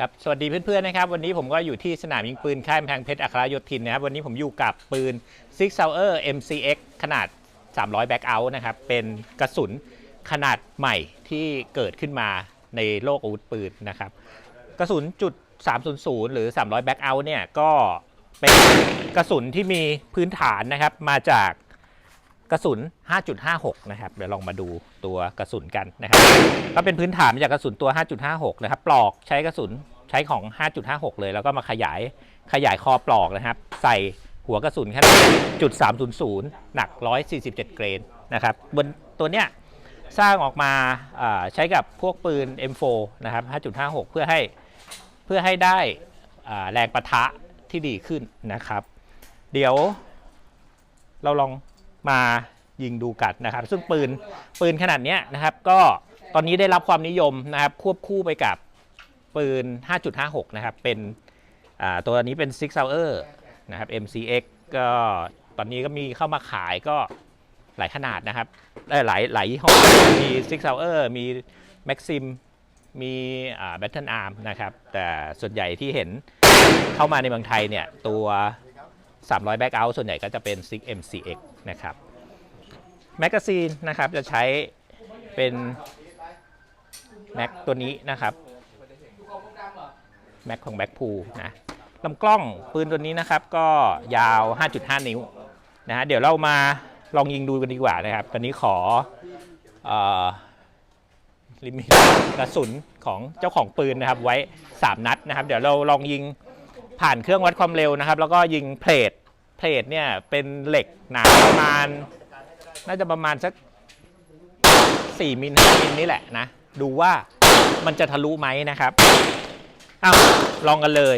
ครับสวัสดีเพื่อนๆนะครับ วันนี้ผมก็อยู่ที่สนามยิงปืนค่ายแพงเพชรอัครโยธินนะครับ วันนี้ผมอยู่กับปืน Six Sauer MCX ขนาด 300แบ็กเอาท์นะครับ เป็นกระสุนขนาดใหม่ที่เกิดขึ้นมาในโลกอาวุธปืนนะครับ กระสุนจุด 300 หรือ 300แบ็กเอาท์เนี่ยก็เป็นกระสุนที่มีพื้นฐานนะครับมาจาก กระสุน 5.56 นะครับ เดี๋ยวลองมาดูตัวกระสุนกันนะครับ ก็เป็นพื้นฐานมาจากกระสุนตัว 5.56 นะครับ ปลอกใช้กระสุนใช้ของ 5.56 เลย แล้วก็มาขยายขยายคอปลอกนะครับ ใส่หัวกระสุนขนาดจุด300 หนัก 147 เกรนนะครับ บนตัวเนี้ยสร้างออกมาใช้กับพวกปืน M4 นะครับ 5.56 เพื่อให้เพื่อให้ได้แรงประทะที่ดีขึ้นนะครับ เดี๋ยวเราลอง มายิงดูกันนะครับ ซึ่งปืนปืนขนาดนี้นะครับ ก็ตอนนี้ได้รับความนิยมนะครับ ควบคู่ไปกับปืน 5.56 นะครับ เป็นตัวนี้เป็น Six Sauer นะครับ MCX ก็ตอนนี้ก็มีเข้ามาขายก็หลายขนาดนะครับหลายหลายยี่ห้อมี Six Sauer มี Maxim มี Battle Arm นะครับ แต่ส่วนใหญ่ที่เห็นเข้ามาในเมืองไทยเนี่ยตัว 300 Back Out ส่วนใหญ่ก็จะเป็น Six MCX นะครับแมกกาซีนนะครับจะใช้เป็นแม็กตัวนี้นะครับแม็กของแบ็คพูนะลำกล้องปืนตัวนี้นะครับก็ยาว 5.5 นิ้วนะฮะเดี๋ยวเรามาลองยิงดูกันดีกว่านะครับ ตอนนี้ขอเออลิมิตกระสุนของเจ้าของปืนนะครับไว้ 3 นัดนะครับ เดี๋ยวเราลองยิงผ่านเครื่องวัดความเร็วนะครับ แล้วก็ยิงเพลท เพลทเนี่ยเป็นเหล็กหนาประมาณ น่าจะประมาณสัก4มิล5มิลนี่แหละนะ ดูว่ามันจะทะลุไหมนะครับอ้าวลองกันเลย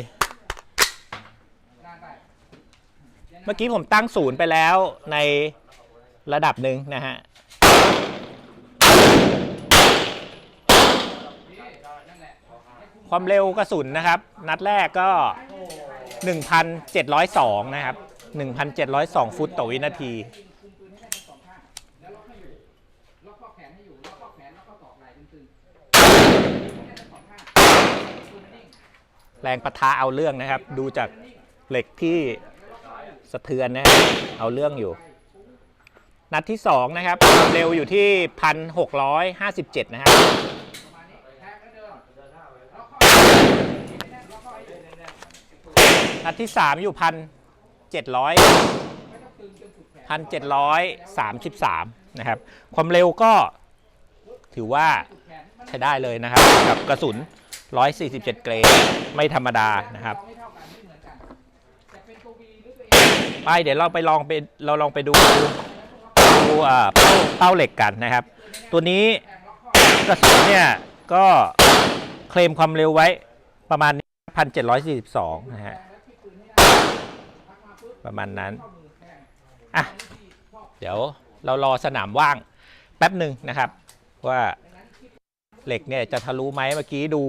เมื่อกี้ผมตั้งศูนย์ไปแล้วในระดับหนึ่งนะฮะความเร็วกระสุนนะครับ นัดแรกก็ 1,702 นะครับ 1,702 ฟุตต่อวินาทีล็อกข้อแขนให้อยู่ล็อกข้อแขนแล้วก็ตอกไหล่ตึงแรงปะทะเอาเรื่องนะครับ ดูจากเหล็กที่สะเทือนนะเอาเรื่องอยู่ นัดที่ 2 นะครับความเร็วอยู่ที่ 1,657 นะครับนัดที่ 3 อยู่ 1,700 1,733 นะครับ ความเร็วก็ถือว่าใช้ได้เลยนะครับ กับกระสุน 147 เกรดไม่ธรรมดานะครับไปเดี๋ยวเราไปลองไปเราลองไปดูดูอ่าเป้าเป้าเหล็กกันนะครับ ตัวนี้กระสุนเนี่ยก็เคลมความเร็วไว้ประมาณนี้1,742 นะฮะ ประมาณนั้นอะเดี๋ยวเรารอสนามว่างแป๊บหนึ่งนะครับ ว่าเหล็กเนี่ยจะทะลุไหมเมื่อกี้ดู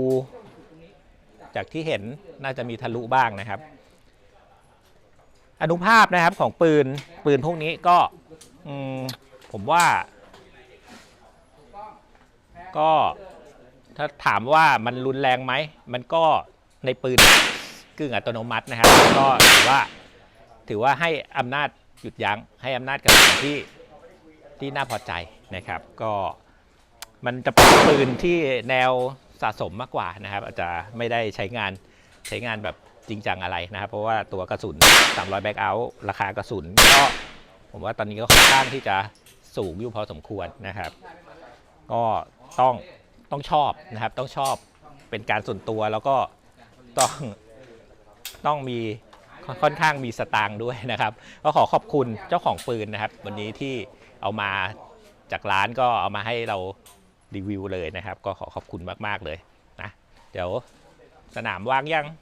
จากที่เห็นน่าจะมีทะลุบ้างนะครับ อนุภาพนะครับของปืนปืนพวกนี้ก็ผมว่า ก็ถ้าถามว่ามันรุนแรงไหม มันก็ในปืนกึ่งอัตโนมัตินะครับ ก็ถือว่า ถือว่าให้อำนาจหยุดยัง้งให้อำนาจกับสิ่งที่ที่น่าพอใจนะครับ ก็มันจะเป็นปืนที่แนวสะสมมากกว่านะครับ อาจจะไม่ได้ใช้งานใช้งานแบบจริงจังอะไรนะครับ เพราะว่าตัวกระสุน 300 แบ็กเอาท์ราคากระสุนก็ผมว่าตอนนี้ก็ค่อนข้างที่จะสูงอยู่พอสมควรนะครับ ก็ต้องต้องชอบนะครับ ต้องชอบเป็นการส่วนตัวแล้วก็ต้องต้องมี ค่อนค่อนข้างมีสตางค์ด้วยนะครับ ก็ขอขอบคุณเจ้าของปืนนะครับ วันนี้ที่เอามาจากร้านก็เอามาให้เรารีวิวเลยนะครับ ก็ขอขอบคุณมากๆเลยนะ เดี๋ยวสนามว่างยังๆ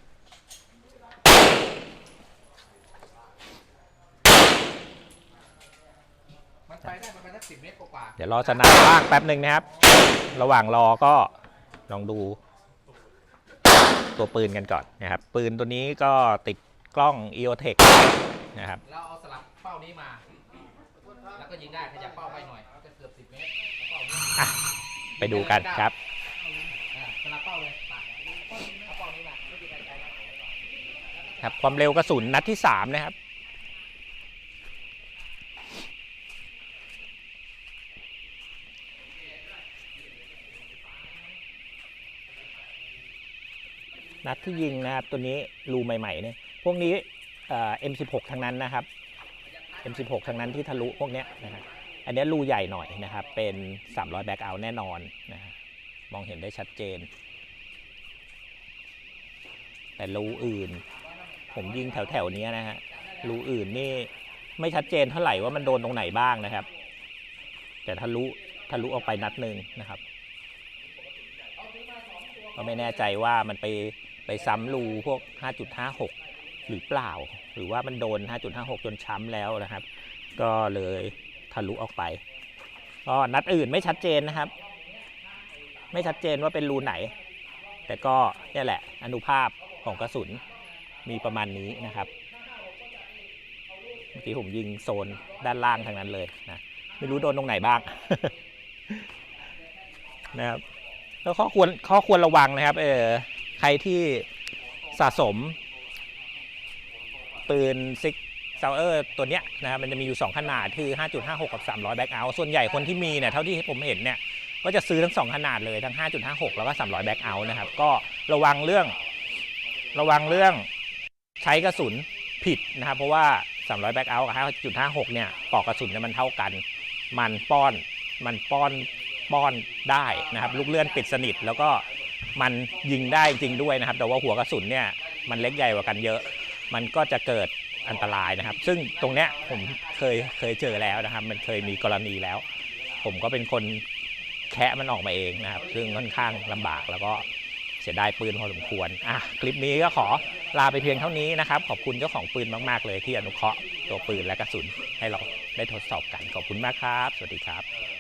มันไปได้มันไปสักสิบเมตรกว่าเดี๋ยวรอสนามว่างแป๊บหนึ่งนะครับ ระหว่างรอก็ลองดู ตัวปืนกันก่อนนะครับ ปืนตัวนี้ก็ติด กล้อง EOTech นะครับๆเราเอาสลับเป้านี้มา แล้วก็ยิงได้ขยับเป้าไปหน่อยจะเกือบสิบเมตรเอาเป้านี้ไปดูกันครับ อ่าสลับเป้าเลยไปเอาเป้านี้มาครับความเร็วกระสุนนัดที่ 3 นะครับ นัดที่ยิงนะครับ ตัวนี้รูใหม่ ๆ เนี่ย พวกนี้เอ่อ M16 ทั้งนั้นนะครับ M16 ทั้งนั้นที่ทะลุพวกเนี้ยนะครับอันนี้รูใหญ่หน่อยนะครับ เป็น 300 แบ็กเอาแน่นอนนะฮะมองเห็นได้ชัดเจน แต่รูอื่น ผมยิงแถวแถวๆนี้นะฮะรูอื่นนี่ไม่ชัดเจนเท่าไหร่ว่ามันโดนตรงไหนบ้างนะครับ แต่ทะลุทะลุออกไปนัดหนึ่งนะครับ ก็ไม่แน่ใจว่ามันไปไปซ้ำรูพวก 5.56 หรือเปล่า หรือว่ามันโดน 5.56 จนช้ำแล้วนะครับ ก็เลยทะลุออกไปก็นัดอื่นไม่ชัดเจนนะครับ ไม่ชัดเจนว่าเป็นรูไหน แต่ก็นี่แหละอนุภาพของกระสุนมีประมาณนี้นะครับเมื่อกี้ผมยิงโซนด้านล่างทางนั้นเลยนะไม่รู้โดนตรงไหนบ้างนะครับแล้วข้อควรข้อควรระวังนะครับเออใครที่สะสม ปืนซิกซาวเออร์ตัวเนี้ยนะครับมันจะมีอยู่ 2 ขนาดคือ 5.56 กับ 300 แบ็กเอาส่วนใหญ่คนที่มีเนี่ยเท่าที่ผมเห็นเนี่ยก็จะซื้อทั้ง 2 ขนาดเลยทั้ง 5.56 แล้วก็ 300 แบ็กเอานะครับก็ระวังเรื่องระวังเรื่องใช้กระสุนผิดนะครับ เพราะว่า 300 แบ็กเอากับ 5.56 เนี่ยปอกกระสุนเนี่ยมันเท่ากัน มันป้อนมันป้อนป้อนได้นะครับลูกเลื่อนปิดสนิทแล้วก็มันยิงได้จริงด้วยนะครับ แต่ว่าหัวกระสุนเนี่ยมันเล็กใหญ่กว่ากันเยอะ มันก็จะเกิดอันตรายนะครับ ซึ่งตรงเนี้ยผมเคยเคยเจอแล้วนะครับ มันเคยมีกรณีแล้ว ผมก็เป็นคนแคะมันออกมาเองนะครับ ซึ่งค่อนข้างลำบากแล้วก็เสียดายปืนพอสมควรอะคลิปนี้ก็ขอลาไปเพียงเท่านี้นะครับ ขอบคุณเจ้าของปืนมากๆเลยที่อนุเคราะห์ตัวปืนและกระสุนให้เราได้ทดสอบกันขอบคุณมากครับ สวัสดีครับ